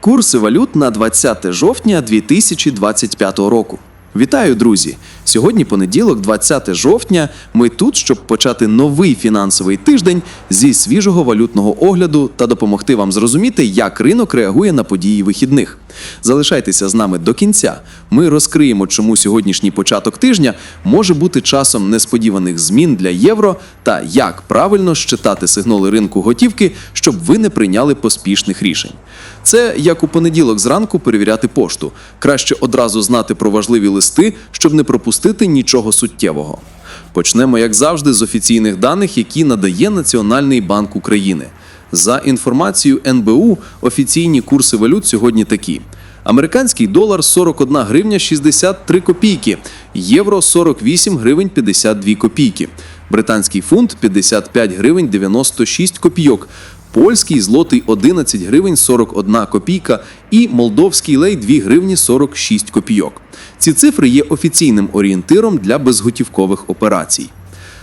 Курси валют на 20 жовтня 2025 року. Вітаю, друзі! Сьогодні понеділок, 20 жовтня. Ми тут, щоб почати новий фінансовий тиждень зі свіжого валютного огляду та допомогти вам зрозуміти, як ринок реагує на події вихідних. Залишайтеся з нами до кінця. Ми розкриємо, чому сьогоднішній початок тижня може бути часом несподіваних змін для євро та як правильно щитати сигнали ринку готівки, щоб ви не прийняли поспішних рішень. Це як у понеділок зранку перевіряти пошту. Краще одразу знати про важливі листи, щоб не пропустити нічого суттєвого. Почнемо, як завжди, з офіційних даних, які надає Національний банк України. За інформацією НБУ, офіційні курси валют сьогодні такі: американський долар 41 гривня 63 копійки, євро 48 гривень 52 копійки, британський фунт 55 гривень 96 копійок. Польський злотий 11 гривень 41 копійка і молдовський лей 2 гривні 46 копійок. Ці цифри є офіційним орієнтиром для безготівкових операцій.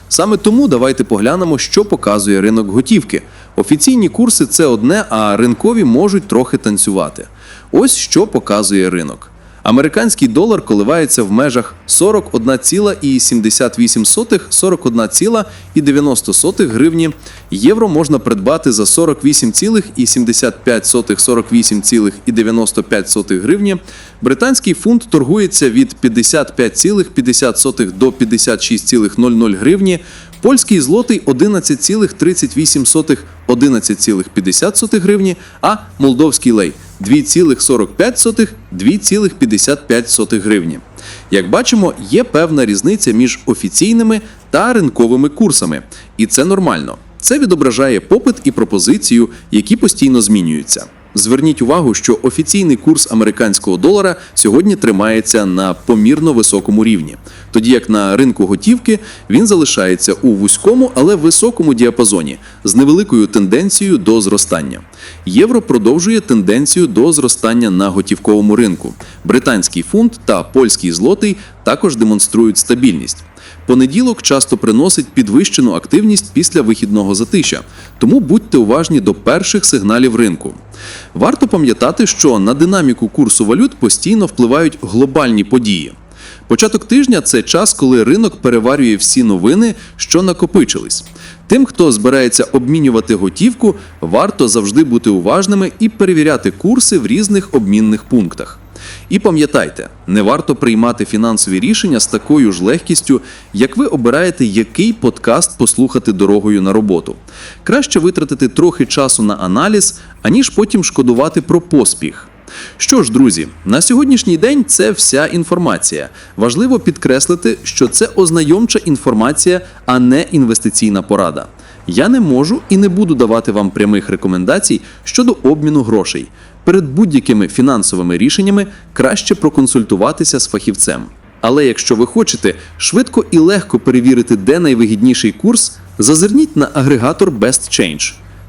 Саме тому давайте поглянемо, що показує ринок готівки. Офіційні курси це одне, а ринкові можуть трохи танцювати. Ось що показує ринок. Американський долар коливається в межах 41,78 41,90 гривні. Євро можна придбати за 48,75 48,95 гривні. Британський фунт торгується від 55,50 до 56,00 гривні. Польський злотий 11,38 11,50 гривні, а молдовський лей 2,45 2,55 гривні. Як бачимо, є певна різниця між офіційними та ринковими курсами, і це нормально. Це відображає попит і пропозицію, які постійно змінюються. Зверніть увагу, що офіційний курс американського долара сьогодні тримається на помірно високому рівні, тоді як на ринку готівки він залишається у вузькому, але високому діапазоні з невеликою тенденцією до зростання. Євро продовжує тенденцію до зростання на готівковому ринку. Британський фунт та польський злотий також демонструють стабільність. Понеділок часто приносить підвищену активність після вихідного затища, тому будьте уважні до перших сигналів ринку. Варто пам'ятати, що на динаміку курсу валют постійно впливають глобальні події. Початок тижня це час, коли ринок переварює всі новини, що накопичились. Тим, хто збирається обмінювати готівку, варто завжди бути уважними і перевіряти курси в різних обмінних пунктах. І пам'ятайте, не варто приймати фінансові рішення з такою ж легкістю, як ви обираєте, який подкаст послухати дорогою на роботу. Краще витратити трохи часу на аналіз, аніж потім шкодувати про поспіх. Що ж, друзі, на сьогоднішній день це вся інформація. Важливо підкреслити, що це ознайомча інформація, а не інвестиційна порада. Я не можу і не буду давати вам прямих рекомендацій щодо обміну грошей. Перед будь-якими фінансовими рішеннями краще проконсультуватися з фахівцем. Але якщо ви хочете швидко і легко перевірити, де найвигідніший курс, зазирніть на агрегатор Best Change.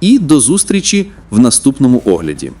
і до зустрічі в наступному огляді.